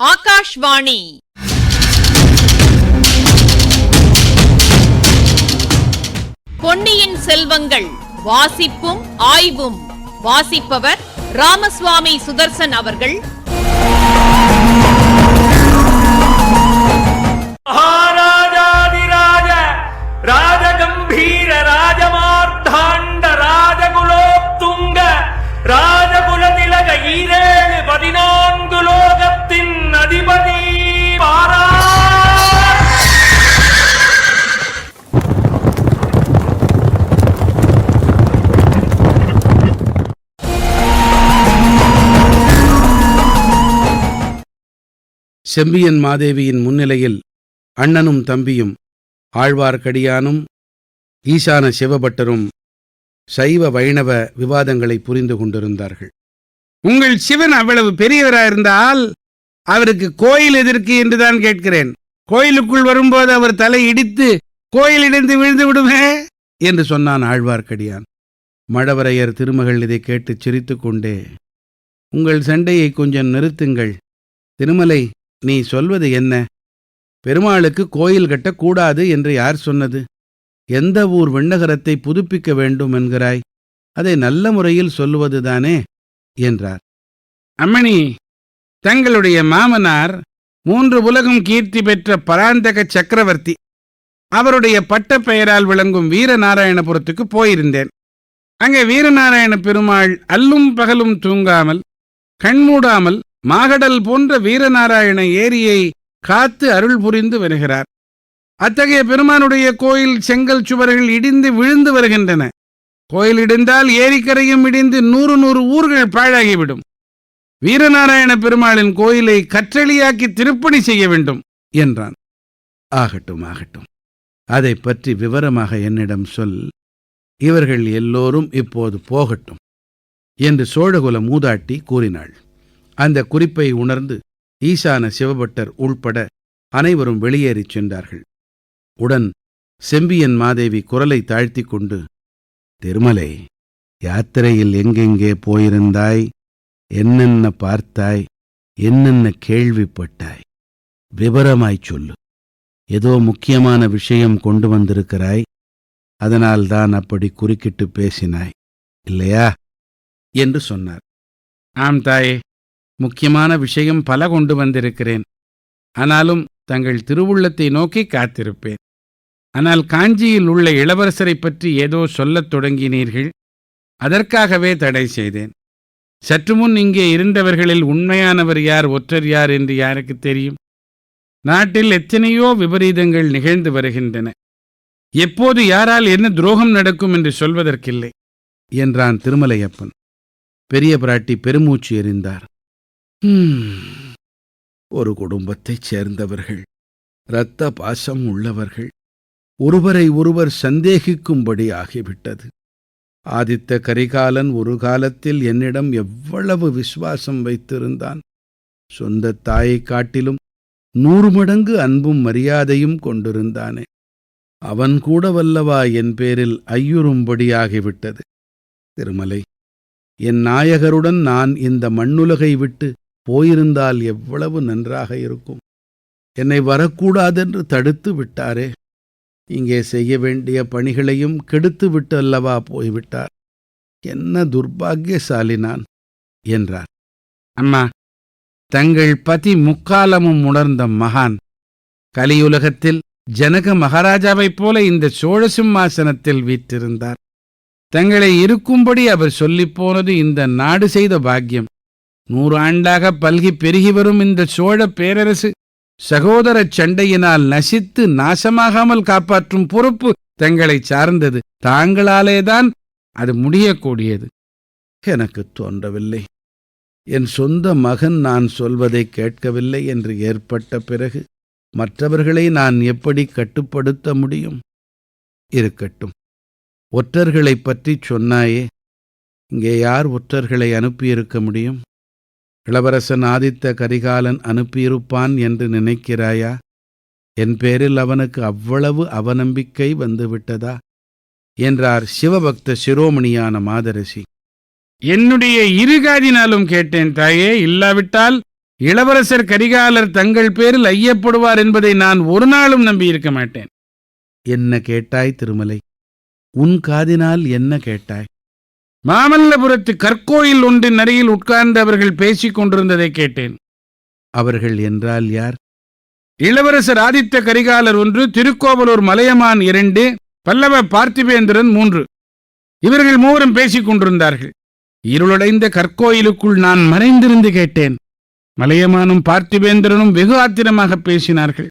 ஆகாஷ்வாணி. பொன்னியின் செல்வங்கள் வாசிப்பும் ஆய்வும். வாசிப்பவர் ராமசுவாமி சுதர்சன் அவர்கள். மகாராஜாதிராஜ ராஜகம்பீர ராஜமார்த்தாண்ட ராஜகுலோ செம்பியன் மாதேவியின் முன்னிலையில் அண்ணனும் தம்பியும் ஆழ்வார்க்கடியானும் ஈசான சிவபட்டரும் சைவ வைணவ விவாதங்களை புரிந்து கொண்டிருந்தார்கள். உங்கள் சிவன் அவ்வளவு பெரியவராயிருந்தால் அவருக்கு கோயில் எதற்கு என்றுதான் கேட்கிறேன். கோயிலுக்குள் வரும்போது அவர் தலை இடித்து கோயில் விழுந்து விடுமே? என்று சொன்னான் ஆழ்வார்க்கடியான். மழவரையர் திருமகள் இதை கேட்டுச் சிரித்துக்கொண்டே உங்கள் சண்டையை கொஞ்சம் நிறுத்துங்கள். திருமலை நீ சொல்வது என்ன? பெருமாளுக்கு கோயில் கட்டக்கூடாது என்று யார் சொன்னது? எந்த ஊர் விண்ணகரத்தை புதுப்பிக்க வேண்டும் என்கிறாய்? அதை நல்ல முறையில் சொல்லுவதுதானே? என்றார். அம்மணி தங்களுடைய மாமனார் மூன்று உலகம் கீர்த்தி பெற்ற பராந்தக சக்கரவர்த்தி. அவருடைய பட்ட பெயரால் விளங்கும் வீரநாராயணபுரத்துக்கு போயிருந்தேன். அங்கே வீரநாராயண பெருமாள் அல்லும் பகலும் தூங்காமல் கண்மூடாமல் மாகடல் போன்ற வீரநாராயண ஏரியை காத்து அருள் புரிந்து வருகிறார். அத்தகைய பெருமானுடைய கோயில் செங்கல் சுவர்கள் இடிந்து விழுந்து வருகின்றன. கோயில் இடிந்தால் ஏரிக்கரையும் இடிந்து நூறு நூறு ஊர்கள் பாழாகிவிடும். வீரநாராயண பெருமாளின் கோயிலை கற்றளியாக்கி திருப்பணி செய்ய வேண்டும் என்றான். ஆகட்டும் ஆகட்டும். அதை பற்றி விவரமாக என்னிடம் சொல். இவர்கள் எல்லோரும் இப்போது போகட்டும் என்று சோழகுல மூதாட்டி கூறினாள். அந்த குறிப்பை உணர்ந்து ஈசான சிவபட்டர் உள்பட அனைவரும் வெளியேறிச் சென்றார்கள். உடன் செம்பியன் மாதேவி குரலை தாழ்த்திக் கொண்டு திருமலை யாத்திரையில் எங்கெங்கே போயிருந்தாய்? என்னென்ன பார்த்தாய்? என்னென்ன கேள்விப்பட்டாய்? விபரமாய்ச் சொல்லு. ஏதோ முக்கியமான விஷயம் கொண்டு வந்திருக்கிறாய். அதனால்தான் அப்படி குறுக்கிட்டு பேசினாய். இல்லையா? என்று சொன்னார். ஆம் தாயே. முக்கியமான விஷயம் பல கொண்டு வந்திருக்கிறேன். ஆனாலும் தங்கள் திருவுள்ளத்தை நோக்கி காத்திருப்பேன். ஆனால் காஞ்சியில் உள்ள இளவரசரைப் பற்றி ஏதோ சொல்லத் தொடங்கினீர்கள்? அதற்காகவே தடை செய்தேன். சற்று முன் இங்கே இருந்தவர்களில் உண்மையானவர் யார் ஒற்றர் யார் என்று யாருக்கு தெரியும்? நாட்டில் எத்தனையோ விபரீதங்கள் நிகழ்ந்து வருகின்றன. எப்போது யாரால் என்ன துரோகம் நடக்கும் என்று சொல்வதற்கில்லை என்றான் திருமலையப்பன். பெரிய பிராட்டி பெருமூச்சு எறிந்தார் ஒரு குடும்பத்தைச் சேர்ந்தவர்கள் இரத்த பாசம் உள்ளவர்கள் ஒருவரை ஒருவர் சந்தேகிக்கும்படி ஆகிவிட்டது ஆதித்த கரிகாலன் ஒரு காலத்தில் என்னிடம் எவ்வளவு விசுவாசம் வைத்திருந்தான். சொந்த தாயைக் காட்டிலும் நூறு மடங்கு அன்பும் மரியாதையும் கொண்டிருந்தானே. அவன் கூட வல்லவா என் பேரில் ஐயுறும்படியாகிவிட்டது. திருமலை என் நாயகருடன் நான் இந்த மண்ணுலகை விட்டு போயிருந்தால் எவ்வளவு நன்றாக இருக்கும். என்னை வரக்கூடாதென்று தடுத்து விட்டாரே. இங்கே செய்ய வேண்டிய பணிகளையும் கெடுத்து விட்டு அல்லவா போய்விட்டார். என்ன துர்பாகியசாலி நான் என்றார். அம்மா தங்கள் பதி முக்காலமும் உணர்ந்த மகான் கலியுலகத்தில் ஜனக மகாராஜாவைப் போல இந்த சோழ சிம்மாசனத்தில் வீற்றிருந்தார். தங்களை இருக்கும்படி அவர் சொல்லிப் போனது இந்த நாடு செய்த பாக்கியம். நூறு ஆண்டாக பல்கி பெருகி வரும் இந்த சோழ பேரரசு சகோதர சண்டையினால் நசித்து நாசமாகாமல் காப்பாற்றும் பொறுப்பு தங்களை சார்ந்தது. தாங்களாலேதான் அது முடியக்கூடியது. எனக்கு தோன்றவில்லை. என் சொந்த மகன் நான் சொல்வதை கேட்கவில்லை என்று ஏற்பட்ட பிறகு மற்றவர்களை நான் எப்படி கட்டுப்படுத்த முடியும்? இருக்கட்டும். ஒற்றர்களைப் பற்றிச் சொன்னாயே இங்கே யார் ஒற்றர்களை அனுப்பியிருக்க முடியும்? இளவரசன் ஆதித்த கரிகாலன் அனுப்பியிருப்பான் என்று நினைக்கிறாயா? என் பேரில் அவனுக்கு அவ்வளவு அவநம்பிக்கை வந்துவிட்டதா? என்றார் சிவபக்த சிரோமணியான மாதரசி. என்னுடைய இருகாதினாலும் கேட்டேன் தாயே இல்லாவிட்டால் இளவரசர் கரிகாலர் தங்கள் பேரில் ஐயப்படுவார் என்பதை நான் ஒரு நாளும் நம்பியிருக்க மாட்டேன். என்ன கேட்டாய் திருமலை? உன் காதினால் என்ன கேட்டாய்? மாமல்லபுரத்து கற்கோயில் ஒன்றின் அருகில் உட்கார்ந்து அவர்கள் பேசிக் கொண்டிருந்ததை கேட்டேன். அவர்கள் என்றால் யார்? இளவரசர் ஆதித்த கரிகாலர் ஒன்று திருக்கோவலூர் மலையமான் இரண்டு பல்லவ பார்த்திபேந்திரன் மூன்று. இவர்கள் மூவரும் பேசிக் கொண்டிருந்தார்கள் இருளடைந்த கற்கோயிலுக்குள் நான் மறைந்திருந்து கேட்டேன். மலையமானும் பார்த்திபேந்திரனும் வெகு ஆத்திரமாக பேசினார்கள்.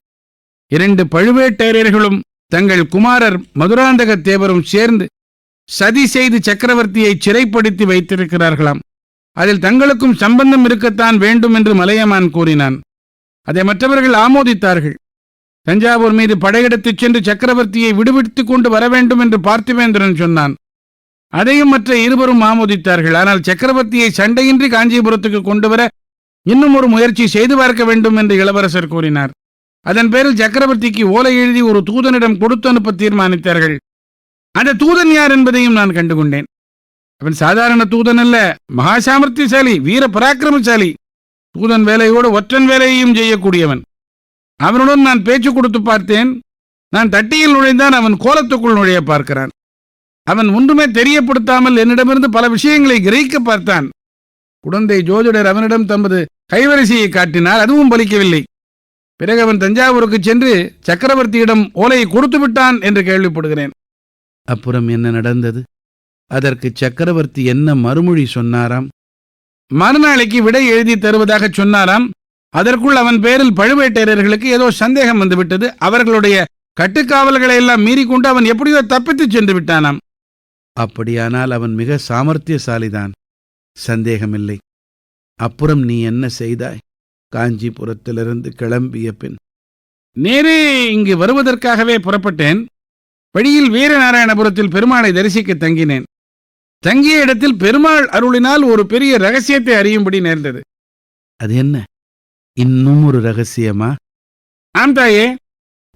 இரண்டு பழுவேட்டரையர்களும் தங்கள் குமாரர் மதுராந்தக தேவரும் சேர்ந்து சதி செய்து சக்கரவர்த்தியை சிறைப்படுத்தி வைத்திருக்கிறார்களாம். அதில் தங்களுக்கும் சம்பந்தம் இருக்கத்தான் வேண்டும் என்று மலையமான் கூறினான். அதை மற்றவர்கள் ஆமோதித்தார்கள். தஞ்சாவூர் மீது படையெடுத்துச் சென்று சக்கரவர்த்தியை விடுவித்துக் கொண்டு வர வேண்டும் என்று பார்த்திவேந்திரன் சொன்னான். அதையும் மற்ற இருவரும் ஆமோதித்தார்கள். ஆனால் சக்கரவர்த்தியை சண்டையின்றி காஞ்சிபுரத்துக்கு கொண்டு வர இன்னும் ஒரு முயற்சி செய்து பார்க்க வேண்டும் என்று இளவரசர் கூறினார். அதன் பேரில் சக்கரவர்த்திக்கு ஓலை எழுதி ஒரு தூதனிடம் கொடுத்து அனுப்ப தீர்மானித்தார்கள். அந்த தூதன் யார் என்பதையும் நான் கண்டுகொண்டேன். அவன் சாதாரண தூதன் அல்ல மகாசாமர்த்தியசாலி வீர பராக்கிரமசாலி. தூதன் வேலையோடு ஒற்றன் வேலையையும் செய்யக்கூடியவன். அவனுடன் நான் பேச்சு கொடுத்து பார்த்தேன் நான் தட்டியில் நுழைந்தான் அவன் கோலத்துக்குள் நுழைய பார்க்கிறான். அவன் ஒன்றுமே தெரியப்படுத்தாமல் என்னிடமிருந்து பல விஷயங்களை கிரகிக்க பார்த்தான். குழந்தை ஜோதிடர் அவனிடம் தமது கைவரிசையை காட்டினார் அதுவும் பலிக்கவில்லை. பிறகு அவன் தஞ்சாவூருக்கு சென்று சக்கரவர்த்தியிடம் ஓலையை கொடுத்து விட்டான் என்று கேள்விப்படுகிறேன். அப்புறம் என்ன நடந்தது? அதற்கு சக்கரவர்த்தி என்ன மறுமொழி சொன்னாராம்? மறுநாளைக்கு விடை எழுதி தருவதாக சொன்னாராம். அதற்குள் அவன் பேரில் பழுவேட்டரையர்களுக்கு ஏதோ சந்தேகம் வந்துவிட்டது. அவர்களுடைய கட்டுக்காவல்களை எல்லாம் மீறிக்கொண்டு அவன் எப்படியோ தப்பித்துச் சென்று விட்டானாம். அப்படியானால் அவன் மிக சாமர்த்தியசாலிதான். சந்தேகமில்லை. அப்புறம் நீ என்ன செய்தாய்? காஞ்சிபுரத்திலிருந்து கிளம்பிய பின். நேரே இங்கு வருவதற்காகவே புறப்பட்டேன். வழியில் வீரநாராயணபுரத்தில் பெருமாளை தரிசிக்க தங்கினேன். தங்கிய இடத்தில் பெருமாள் அருளினால் ஒரு பெரிய ரகசியத்தை அறியும்படி நேர்ந்தது. அது என்ன? இன்னும் ஒரு ரகசியமா? ஆம் தாயே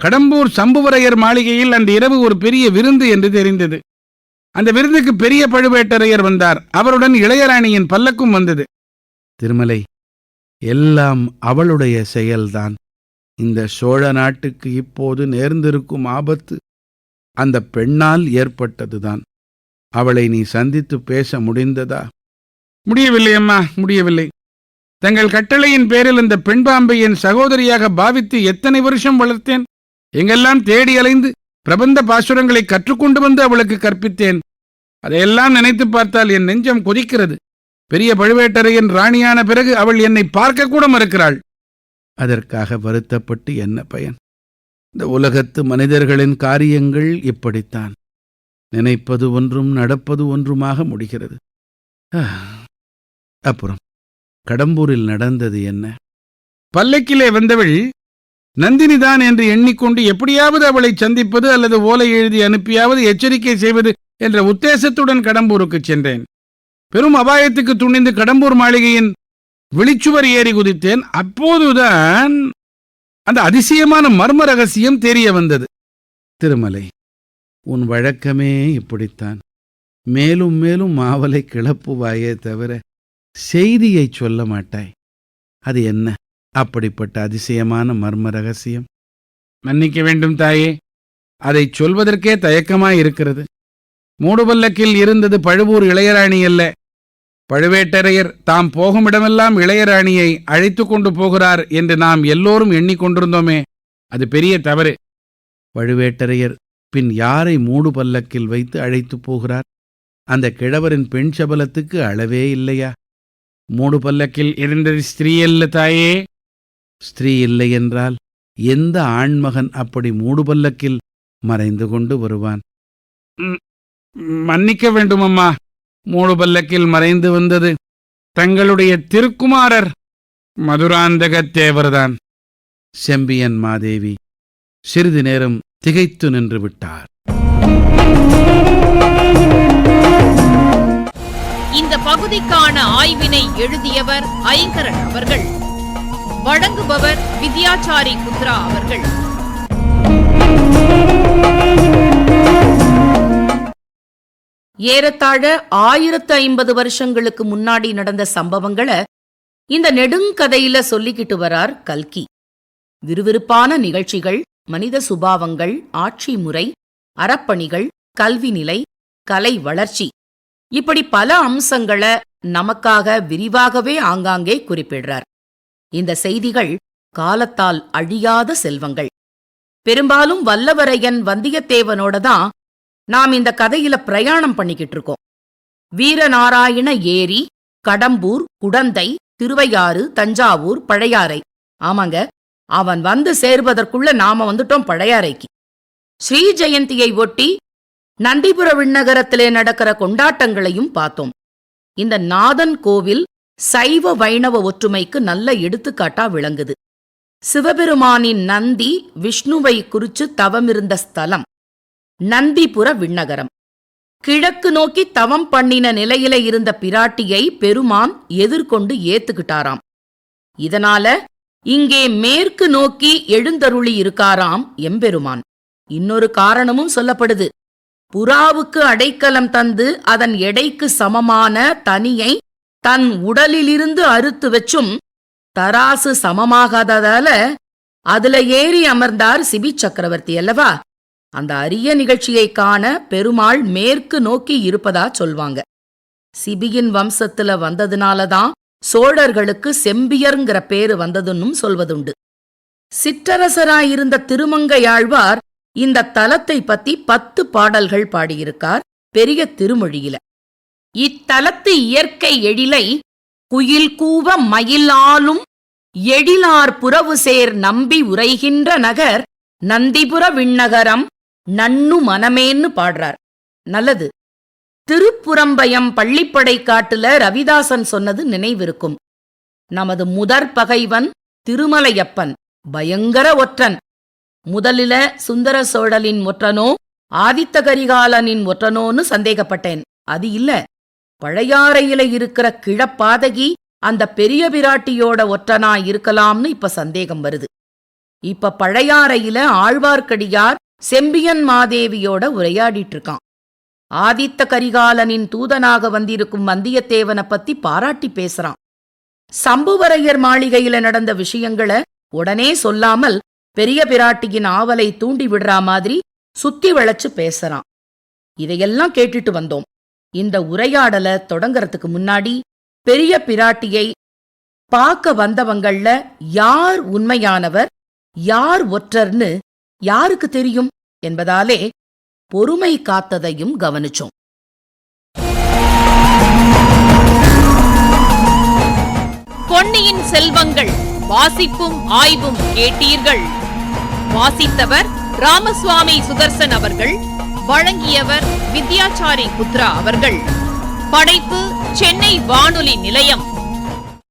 கடம்பூர் சம்புவரையர் மாளிகையில் அன்று இரவு ஒரு பெரிய விருந்து என்று தெரிந்தது. அந்த விருந்துக்கு பெரிய பழுவேட்டரையர் வந்தார். அவருடன் இளையராணியின் பல்லக்கும் வந்தது. திருமலை எல்லாம் அவளுடைய செயல்தான். இந்த சோழ நாட்டுக்கு இப்போது நேர்ந்திருக்கும் ஆபத்து அந்த பெண்ணால் ஏற்பட்டதுதான். அவளை நீ சந்தித்து பேச முடிந்ததா? முடியவில்லை அம்மா முடியவில்லை. தங்கள் கட்டளையின் பேரில் இந்த பெண் பாம்பை என் சகோதரியாக பாவித்து எத்தனை வருஷம் வளர்த்தேன்? எங்கெல்லாம் தேடி அலைந்து பிரபந்த பாசுரங்களை கற்றுக்கொண்டு வந்து அவளுக்கு கற்பித்தேன். அதையெல்லாம் நினைத்து பார்த்தால் என் நெஞ்சம் கொதிக்கிறது. பெரிய பழுவேட்டரையன் ராணியான பிறகு அவள் என்னை பார்க்க கூட மறுக்கிறாள். அதற்காக வருத்தப்பட்டு என்ன பயன்? இந்த உலகத்து மனிதர்களின் காரியங்கள் இப்படித்தான். நினைப்பது ஒன்றும் நடப்பது ஒன்றுமாக முடிகிறது. அப்புறம் கடம்பூரில் நடந்தது என்ன? பல்லக்கிலே வந்தவள் நந்தினிதான் என்று எண்ணிக்கொண்டு எப்படியாவது அவளை சந்திப்பது அல்லது ஓலை எழுதி அனுப்பியாவது எச்சரிக்கை செய்வது என்ற உத்தேசத்துடன் கடம்பூருக்கு சென்றேன். பெரும் அபாயத்துக்கு துணிந்து கடம்பூர் மாளிகையின் விழிச்சுவர் ஏறி குதித்தேன். அப்போதுதான் அந்த அதிசயமான மர்ம ரகசியம் தெரிய வந்தது. திருமலை உன் வழக்கமே இப்படித்தான். மேலும் மேலும் மாவலை கிளப்புவாயே தவிர செய்தியை சொல்ல மாட்டாய். அது என்ன அப்படிப்பட்ட அதிசயமான மர்ம ரகசியம்? மன்னிக்க வேண்டும் தாயே. அதை சொல்வதற்கே தயக்கமாய் இருக்கிறது. மூடுபல்லக்கில் இருந்தது பழுவூர் இளையராணி அல்ல. பழுவேட்டரையர் தாம் போகும் இடமெல்லாம் இளையராணியை அழைத்து கொண்டு போகிறார் என்று நாம் எல்லோரும் எண்ணிக்கொண்டிருந்தோமே அது பெரிய தவறு. பழுவேட்டரையர் பின் யாரை மூடு பல்லக்கில் வைத்து அழைத்து போகிறார்? அந்த கிழவரின் பெண் சபலத்துக்கு அளவே இல்லையா? மூடு பல்லக்கில் இருந்தது ஸ்திரீ அல்ல தாயே. ஸ்திரீ இல்லை என்றால் எந்த ஆண்மகன் அப்படி மூடு பல்லக்கில் மறைந்து கொண்டு வருவான்? ம், மன்னிக்க வேண்டுமம்மா. மூடு பல்லக்கில் மறைந்து வந்தது. தங்களுடைய திருக்குமாரர் மதுராந்தகத்தேவர்தான். செம்பியன் மாதேவி சிறிது நேரம் திகைத்து நின்று விட்டார். இந்த பகுதிக்கான ஆய்வினை எழுதியவர் ஐங்கரன் அவர்கள். வழங்குபவர் வித்யாச்சாரி குத்ரா அவர்கள். ஏறத்தாழ ஆயிரத்து ஐம்பது வருஷங்களுக்கு முன்னாடி நடந்த சம்பவங்களை இந்த நெடுங்கதையில சொல்லிக்கிட்டு வரார் கல்கி. விறுவிறுப்பான நிகழ்ச்சிகள் மனித சுபாவங்கள் ஆட்சி முறை அறப்பணிகள் கல்வி நிலை கலை வளர்ச்சி. இப்படி பல அம்சங்களை நமக்காக விரிவாகவே ஆங்காங்கே குறிப்பிடுறார். இந்த செய்திகள் காலத்தால் அழியாத செல்வங்கள். பெரும்பாலும் வல்லவரையன் வந்தியத்தேவனோட தான் நாம் இந்த கதையில பிரயாணம் பண்ணிக்கிட்டு இருக்கோம். வீரநாராயண ஏரி கடம்பூர் குடந்தை திருவையாறு தஞ்சாவூர் பழையாறை. ஆமாங்க அவன் வந்து சேர்வதற்குள்ள நாம வந்துட்டோம் பழையாறைக்கு. ஸ்ரீ ஜெயந்தியை ஒட்டி நந்திபுர விண்ணகரத்திலே நடக்கிற கொண்டாட்டங்களையும் பார்த்தோம். இந்த நாதன் கோவில் சைவ வைணவ ஒற்றுமைக்கு நல்ல எடுத்துக்காட்டா விளங்குது. சிவபெருமானின் நந்தி விஷ்ணுவை குறிச்சு தவமிருந்த ஸ்தலம். நந்திபுர விண்ணகரம். கிழக்கு நோக்கி தவம் பண்ணின நிலையில இருந்த பிராட்டியை பெருமான் எதிர்கொண்டு ஏத்துக்கிட்டாராம். இதனால இங்கே மேற்கு நோக்கி எழுந்தருளி இருக்காராம் எம்பெருமான். இன்னொரு காரணமும் சொல்லப்படுது. புறாவுக்கு அடைக்கலம் தந்து அதன் எடைக்கு சமமான தனியை தன் உடலிலிருந்து அறுத்து வச்சும் தராசு சமமாகாததால அதுல ஏறி அமர்ந்தார் சிபி சக்கரவர்த்தி அல்லவா? அந்த அரிய நிகழ்ச்சியை காண பெருமாள் மேற்கு நோக்கி இருப்பதா சொல்வாங்க. சிபியின் வம்சத்துல வந்ததுனாலதான் சோழர்களுக்கு செம்பியர்ங்கிற பேரு வந்ததுன்னும் சொல்வதுண்டு. சிற்றரசராயிருந்த திருமங்கையாழ்வார் இந்த தலத்தை பத்தி பத்து பாடல்கள் பாடியிருக்கார் பெரிய திருமொழியில. இத்தலத்து இயற்கை எழிலை குயில் கூவ மயிலாலும் எழிலார் புறவு சேர் நம்பி உரைகின்ற நகர் நந்திபுர விண்ணகரம் நன்னு மனமேன்னு பாடுறார். நல்லது. திருப்புறம்பயம் பள்ளிப்படை காட்டுல ரவிதாசன் சொன்னது நினைவிருக்கும். நமது முதற் பகைவன் திருமலையப்பன் பயங்கர ஒற்றன். முதலில சுந்தர சோழலின் ஒற்றனோ ஆதித்த கரிகாலனின் ஒற்றனோன்னு சந்தேகப்பட்டேன். அது இல்ல. பழையாறையில இருக்கிற கிழப்பாதகி அந்த பெரிய பிராட்டியோட ஒற்றனா இருக்கலாம்னு இப்ப சந்தேகம் வருது. இப்ப பழையாறையில ஆழ்வார்க்கடியார் செம்பியன் மாதேவியோட உரையாடிட்டு இருக்கான் ஆதித்த கரிகாலனின் தூதனாக வந்திருக்கும் வந்தியத்தேவனை பத்தி பாராட்டி பேசுறான். சம்புவரையர் மாளிகையில நடந்த விஷயங்கள உடனே சொல்லாமல் பெரிய பிராட்டியின் ஆவலை தூண்டி விடுறா மாதிரி சுத்தி வளைச்சு பேசுறான். இதையெல்லாம் கேட்டுட்டு வந்தோம். இந்த உரையாடல தொடங்கறதுக்கு முன்னாடி பெரிய பிராட்டியை பார்க்க வந்தவங்கள்ல யார் உண்மையானவர் யார் ஒற்றர்னு யாருக்கு தெரியும்? என்பதாலே பொறுமை காத்ததையும் கவனிச்சோம். பொன்னியின் செல்வங்கள் வாசிப்பும் ஆய்வும் கேட்டீர்கள். வாசித்தவர் ராமசுவாமி சுதர்சன் அவர்கள் வழங்கியவர் வித்யாச்சாரி புத்ரா அவர்கள். படைப்பு சென்னை வானொலி நிலையம்.